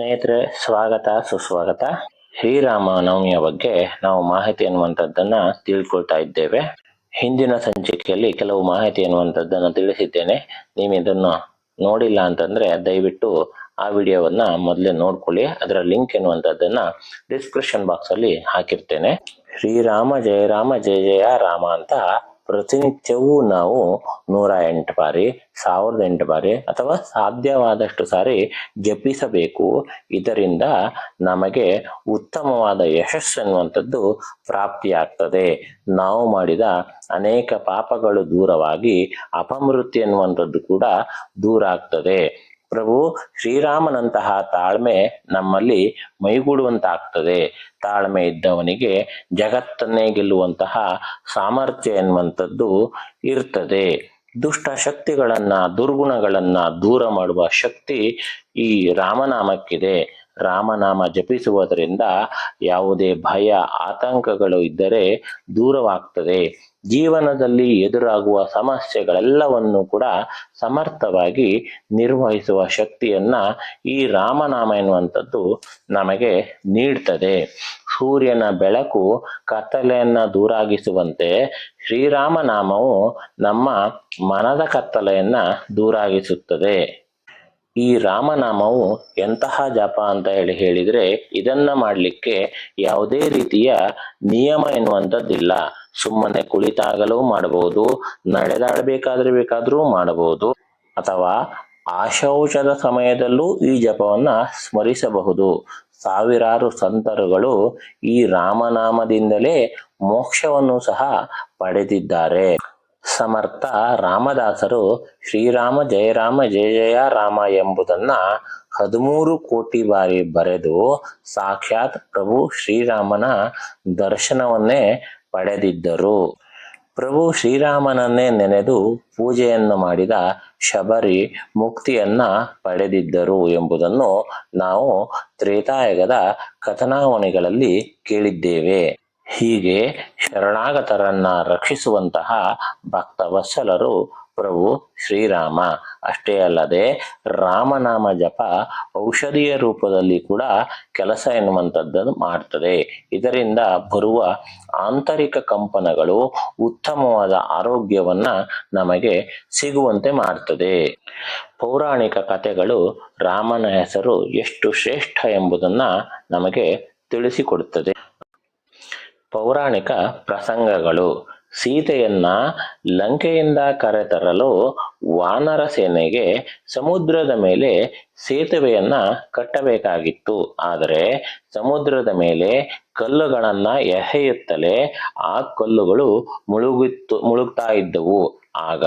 ಸ್ನೇಹಿತರೆ, ಸ್ವಾಗತ, ಸುಸ್ವಾಗತ. ಶ್ರೀರಾಮ ನವಮಿಯ ಬಗ್ಗೆ ನಾವು ಮಾಹಿತಿ ಅನ್ನುವಂಥದ್ದನ್ನ ತಿಳ್ಕೊಳ್ತಾ ಇದ್ದೇವೆ. ಹಿಂದಿನ ಸಂಚಿಕೆಯಲ್ಲಿ ಕೆಲವು ಮಾಹಿತಿ ಅನ್ನುವಂಥದ್ದನ್ನು ತಿಳಿಸಿದ್ದೇನೆ. ನೀವು ಇದನ್ನು ನೋಡಿಲ್ಲ ಅಂತಂದ್ರೆ ದಯವಿಟ್ಟು ಆ ವಿಡಿಯೋವನ್ನ ಮೊದಲೇ ನೋಡ್ಕೊಳ್ಳಿ. ಅದರ ಲಿಂಕ್ ಎನ್ನುವಂಥದ್ದನ್ನ ಡಿಸ್ಕ್ರಿಪ್ಷನ್ ಬಾಕ್ಸ್ ಅಲ್ಲಿ ಹಾಕಿರ್ತೇನೆ. ಶ್ರೀರಾಮ ಜಯ ರಾಮ, ಜಯ ಜಯ ರಾಮ ಅಂತ ಪ್ರತಿನಿತ್ಯವೂ ನಾವು ನೂರ ಎಂಟು ಬಾರಿ, ಸಾವಿರದ ಎಂಟು ಬಾರಿ ಅಥವಾ ಸಾಧ್ಯವಾದಷ್ಟು ಸಾರಿ ಜಪಿಸಬೇಕು. ಇದರಿಂದ ನಮಗೆ ಉತ್ತಮವಾದ ಯಶಸ್ಸು ಎನ್ನುವಂಥದ್ದು ಪ್ರಾಪ್ತಿಯಾಗ್ತದೆ. ನಾವು ಮಾಡಿದ ಅನೇಕ ಪಾಪಗಳು ದೂರವಾಗಿ ಅಪಮೃತ್ಯು ಎನ್ನುವಂಥದ್ದು ಕೂಡ ದೂರ ಆಗ್ತದೆ ಪ್ರಭು, ಶ್ರೀರಾಮನಂತಹ ತಾಳ್ಮೆ ನಮ್ಮಲ್ಲಿ ಮೈಗೂಡುವಂತಾಗ್ತದೆ. ತಾಳ್ಮೆ ಇದ್ದವನಿಗೆ ಜಗತ್ತನ್ನೇ ಗೆಲ್ಲುವಂತಹ ಸಾಮರ್ಥ್ಯ ಎನ್ನುವಂಥದ್ದು ಇರ್ತದೆ. ದುಷ್ಟ ಶಕ್ತಿಗಳನ್ನ, ದುರ್ಗುಣಗಳನ್ನ ದೂರ ಮಾಡುವ ಶಕ್ತಿ ಈ ರಾಮನಾಮಕ್ಕಿದೆ. ರಾಮನಾಮ ಜಪಿಸುವುದರಿಂದ ಯಾವುದೇ ಭಯ, ಆತಂಕಗಳು ಇದ್ದರೆ ದೂರವಾಗ್ತದೆ. ಜೀವನದಲ್ಲಿ ಎದುರಾಗುವ ಸಮಸ್ಯೆಗಳೆಲ್ಲವನ್ನು ಕೂಡ ಸಮರ್ಥವಾಗಿ ನಿರ್ವಹಿಸುವ ಶಕ್ತಿಯನ್ನ ಈ ರಾಮನಾಮ ಎನ್ನುವಂಥದ್ದು ನಮಗೆ ನೀಡ್ತದೆ. ಸೂರ್ಯನ ಬೆಳಕು ಕತ್ತಲೆಯನ್ನ ದೂರಾಗಿಸುವಂತೆ ಶ್ರೀರಾಮನಾಮವು ನಮ್ಮ ಮನದ ಕತ್ತಲೆಯನ್ನ ದೂರಾಗಿಸುತ್ತದೆ. ಈ ರಾಮನಾಮವು ಎಂತಹ ಜಪ ಅಂತ ಹೇಳಿ ಹೇಳಿದ್ರೆ ಇದನ್ನ ಮಾಡಲಿಕ್ಕೆ ಯಾವುದೇ ರೀತಿಯ ನಿಯಮ ಎನ್ನುವಂಥದ್ದಿಲ್ಲ. ಸುಮ್ಮನೆ ಕುಳಿತಾಗಲೂ ಮಾಡಬಹುದು ನಡೆದಾಡಬೇಕಾದ್ರೆ ಬೇಕಾದರೂ ಮಾಡಬಹುದು ಅಥವಾ ಆಶೌಚದ ಸಮಯದಲ್ಲೂ ಈ ಜಪವನ್ನ ಸ್ಮರಿಸಬಹುದು. ಸಾವಿರಾರು ಸಂತರುಗಳು ಈ ರಾಮನಾಮದಿಂದಲೇ ಮೋಕ್ಷವನ್ನು ಸಹ ಪಡೆದಿದ್ದಾರೆ. ಸಮರ್ಥ ರಾಮದಾಸರು ಶ್ರೀರಾಮ ಜಯರಾಮ ಜಯ ಜಯ ರಾಮ ಎಂಬುದನ್ನ ಹದಿಮೂರು ಕೋಟಿ ಬಾರಿ ಬರೆದು ಸಾಕ್ಷಾತ್ ಪ್ರಭು ಶ್ರೀರಾಮನ ದರ್ಶನವನ್ನೇ ಪಡೆದಿದ್ದರು. ಪ್ರಭು ಶ್ರೀರಾಮನನ್ನೇ ನೆನೆದು ಪೂಜೆಯನ್ನು ಮಾಡಿದ ಶಬರಿ ಮುಕ್ತಿಯನ್ನ ಪಡೆದಿದ್ದರು ಎಂಬುದನ್ನು ನಾವು ತ್ರೇತಾಯುಗದ ಕಥನಾವಣಿಗಳಲ್ಲಿ ಕೇಳಿದ್ದೇವೆ. ಹೀಗೆ ಶರಣಾಗತರನ್ನ ರಕ್ಷಿಸುವಂತಹ ಭಕ್ತವತ್ಸಲರು ಪ್ರಭು ಶ್ರೀರಾಮ. ಅಷ್ಟೇ ಅಲ್ಲದೆ ರಾಮನಾಮ ಜಪ ಔಷಧಿಯ ರೂಪದಲ್ಲಿ ಕೂಡ ಕೆಲಸ ಎನ್ನುವಂಥದ್ದನ್ನು ಮಾಡ್ತದೆ. ಇದರಿಂದ ಬರುವ ಆಂತರಿಕ ಕಂಪನಗಳು ಉತ್ತಮವಾದ ಆರೋಗ್ಯವನ್ನ ನಮಗೆ ಸಿಗುವಂತೆ ಮಾಡ್ತದೆ. ಪೌರಾಣಿಕ ಕಥೆಗಳು ರಾಮನ ಹೆಸರು ಎಷ್ಟು ಶ್ರೇಷ್ಠ ಎಂಬುದನ್ನ ನಮಗೆ ತಿಳಿಸಿಕೊಡುತ್ತದೆ. ಪೌರಾಣಿಕ ಪ್ರಸಂಗಗಳು. ಸೀತೆಯನ್ನ ಲಂಕೆಯಿಂದ ಕರೆತರಲು ವಾನರ ಸೇನೆಗೆ ಸಮುದ್ರದ ಮೇಲೆ ಸೇತುವೆಯನ್ನ ಕಟ್ಟಬೇಕಾಗಿತ್ತು. ಆದರೆ ಸಮುದ್ರದ ಮೇಲೆ ಕಲ್ಲುಗಳನ್ನ ಎಸೆಯುತ್ತಲೇ ಆ ಕಲ್ಲುಗಳು ಮುಳುಗಿತ್ತು, ಮುಳುಗ್ತಾ ಇದ್ದವು. ಆಗ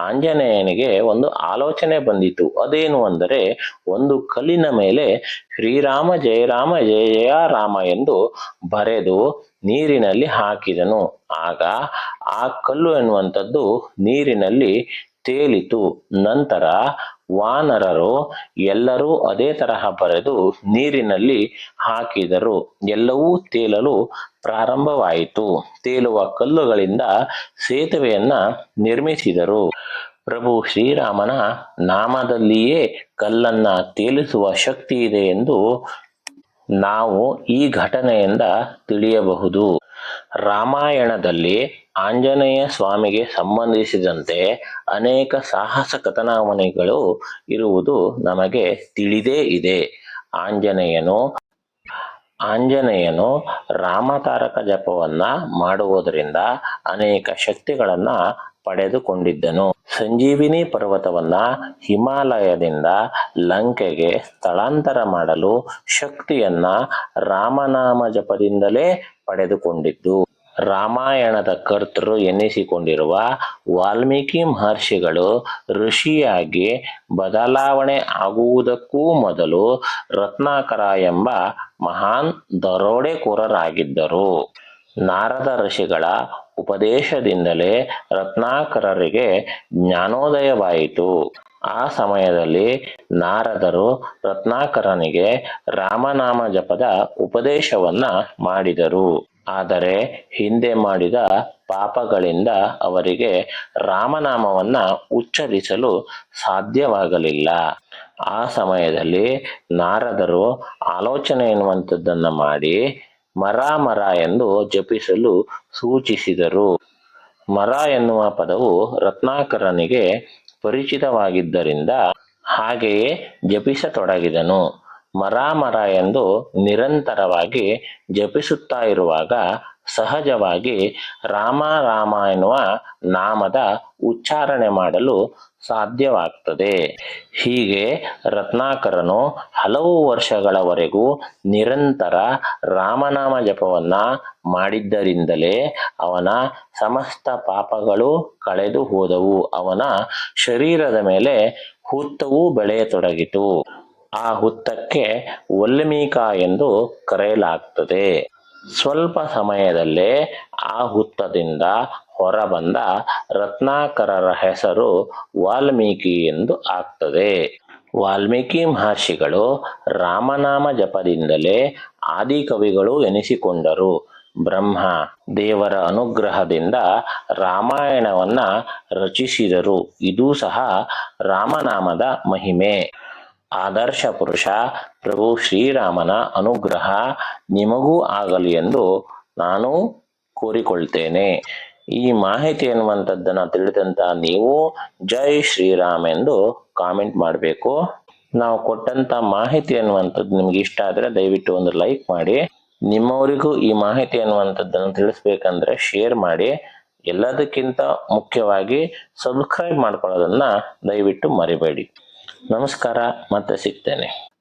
ಆಂಜನೇಯನಿಗೆ ಒಂದು ಆಲೋಚನೆ ಬಂದಿತು. ಅದೇನು ಅಂದರೆ, ಒಂದು ಕಲ್ಲಿನ ಮೇಲೆ ಶ್ರೀರಾಮ ಜಯರಾಮ ಜಯ ಜಯ ರಾಮ ಎಂದು ಬರೆದು ನೀರಿನಲ್ಲಿ ಹಾಕಿದನು. ಆಗ ಆ ಕಲ್ಲು ಎನ್ನುವಂಥದ್ದು ನೀರಿನಲ್ಲಿ ತೇಲಿತು. ನಂತರ ವಾನರರು ಎಲ್ಲರೂ ಅದೇ ತರಹ ಬರೆದು ನೀರಿನಲ್ಲಿ ಹಾಕಿದರು. ಎಲ್ಲವೂ ತೇಲಲು ಪ್ರಾರಂಭವಾಯಿತು. ತೇಲುವ ಕಲ್ಲುಗಳಿಂದ ಸೇತುವೆಯನ್ನ ನಿರ್ಮಿಸಿದರು. ಪ್ರಭು ಶ್ರೀರಾಮನ ನಾಮದಲ್ಲಿಯೇ ಕಲ್ಲನ್ನ ತೇಲಿಸುವ ಶಕ್ತಿ ಇದೆ ಎಂದು ನಾವು ಈ ಘಟನೆಯಿಂದ ತಿಳಿಯಬಹುದು. ರಾಮಾಯಣದಲ್ಲಿ ಆಂಜನೇಯ ಸ್ವಾಮಿಗೆ ಸಂಬಂಧಿಸಿದಂತೆ ಅನೇಕ ಸಾಹಸ ಕಥನಾವಣಿಗಳು ಇರುವುದು ನಮಗೆ ತಿಳಿದೇ ಇದೆ. ಆಂಜನೇಯನು ಆಂಜನೇಯನು ರಾಮತಾರಕ ಜಪವನ್ನ ಮಾಡುವುದರಿಂದ ಅನೇಕ ಶಕ್ತಿಗಳನ್ನ ಪಡೆದುಕೊಂಡಿದ್ದನು. ಸಂಜೀವಿನಿ ಪರ್ವತವನ್ನ ಹಿಮಾಲಯದಿಂದ ಲಂಕೆಗೆ ಸ್ಥಳಾಂತರ ಮಾಡಲು ಶಕ್ತಿಯನ್ನ ರಾಮನಾಮ ಜಪದಿಂದಲೇ ಪಡೆದುಕೊಂಡಿದ್ದು. ರಾಮಾಯಣದ ಕರ್ತೃ ಎನ್ನಿಸಿಕೊಂಡಿರುವ ವಾಲ್ಮೀಕಿ ಮಹರ್ಷಿಗಳು ಋಷಿಯಾಗಿ ಬದಲಾವಣೆ ಆಗುವುದಕ್ಕೂ ಮೊದಲು ರತ್ನಾಕರ ಎಂಬ ಮಹಾನ್ ದರೋಡೆಕೋರರಾಗಿದ್ದರು. ನಾರದ ಋಷಿಗಳ ಉಪದೇಶದಿಂದಲೇ ರತ್ನಾಕರರಿಗೆ ಜ್ಞಾನೋದಯವಾಯಿತು. ಆ ಸಮಯದಲ್ಲಿ ನಾರದರು ರತ್ನಾಕರನಿಗೆ ರಾಮನಾಮ ಜಪದ ಉಪದೇಶವನ್ನ ಮಾಡಿದರು. ಆದರೆ ಹಿಂದೆ ಮಾಡಿದ ಪಾಪಗಳಿಂದ ಅವರಿಗೆ ರಾಮನಾಮವನ್ನ ಉಚ್ಚರಿಸಲು ಸಾಧ್ಯವಾಗಲಿಲ್ಲ. ಆ ಸಮಯದಲ್ಲಿ ನಾರದರು ಆಲೋಚನೆ ಎನ್ನುವಂಥದ್ದನ್ನು ಮಾಡಿ ಮರ ಮರ ಎಂದು ಜಪಿಸಲು ಸೂಚಿಸಿದರು. ಮರ ಎನ್ನುವ ಪದವು ರತ್ನಾಕರನಿಗೆ ಪರಿಚಿತವಾಗಿದ್ದರಿಂದ ಹಾಗೆಯೇ ಜಪಿಸತೊಡಗಿದನು. ಮರ ಮರ ಎಂದು ನಿರಂತರವಾಗಿ ಜಪಿಸುತ್ತಾ ಇರುವಾಗ ಸಹಜವಾಗಿ ರಾಮ ರಾಮ ಎನ್ನುವ ನಾಮದ ಉಚ್ಚಾರಣೆ ಮಾಡಲು ಸಾಧ್ಯವಾಗ್ತದೆ. ಹೀಗೆ ರತ್ನಾಕರನು ಹಲವು ವರ್ಷಗಳವರೆಗೂ ನಿರಂತರ ರಾಮನಾಮ ಜಪವನ್ನ ಮಾಡಿದ್ದರಿಂದಲೇ ಅವನ ಸಮಸ್ತ ಪಾಪಗಳು ಕಳೆದು ಹೋದವು. ಅವನ ಶರೀರದ ಮೇಲೆ ಹುತ್ತವೂ ಬೆಳೆಯತೊಡಗಿತು. ಆ ಹುತ್ತಕ್ಕೆ ವಲ್ಮೀಕ ಎಂದು ಕರೆಯಲಾಗ್ತದೆ. ಸ್ವಲ್ಪ ಸಮಯದಲ್ಲೇ ಆ ಹುತ್ತದಿಂದ ಹೊರಬಂದ ರತ್ನಾಕರರ ಹೆಸರು ವಾಲ್ಮೀಕಿ ಎಂದು ಆಗ್ತದೆ. ವಾಲ್ಮೀಕಿ ಮಹರ್ಷಿಗಳು ರಾಮನಾಮ ಜಪದಿಂದಲೇ ಆದಿಕವಿಗಳು ಎನಿಸಿಕೊಂಡರು. ಬ್ರಹ್ಮ ದೇವರ ಅನುಗ್ರಹದಿಂದ ರಾಮಾಯಣವನ್ನ ರಚಿಸಿದರು. ಇದೂ ಸಹ ರಾಮನಾಮದ ಮಹಿಮೆ. ಆದರ್ಶ ಪುರುಷ, ಪ್ರಭು ಶ್ರೀರಾಮನ ಅನುಗ್ರಹ ನಿಮಗೂ ಆಗಲಿ ಎಂದು ನಾನು ಕೋರಿಕೊಳ್ತೇನೆ. ಈ ಮಾಹಿತಿ ಎನ್ನುವಂಥದ್ದನ್ನು ತಿಳಿದಂತ ನೀವು ಜೈ ಶ್ರೀರಾಮ್ ಎಂದು ಕಾಮೆಂಟ್ ಮಾಡಬೇಕು. ನಾವು ಕೊಟ್ಟಂತ ಮಾಹಿತಿ ಎನ್ನುವಂಥದ್ದು ನಿಮ್ಗೆ ಇಷ್ಟ ಆದರೆ ದಯವಿಟ್ಟು ಒಂದು ಲೈಕ್ ಮಾಡಿ. ನಿಮ್ಮವರಿಗೂ ಈ ಮಾಹಿತಿ ಅನ್ನುವಂಥದ್ದನ್ನು ತಿಳಿಸ್ಬೇಕಂದ್ರೆ ಶೇರ್ ಮಾಡಿ. ಎಲ್ಲದಕ್ಕಿಂತ ಮುಖ್ಯವಾಗಿ ಸಬ್ಸ್ಕ್ರೈಬ್ ಮಾಡ್ಕೊಳ್ಳೋದನ್ನ ದಯವಿಟ್ಟು ಮರಿಬೇಡಿ. ನಮಸ್ಕಾರ ಮತ್ತೆ ಸಿಗ್ತೇನೆ.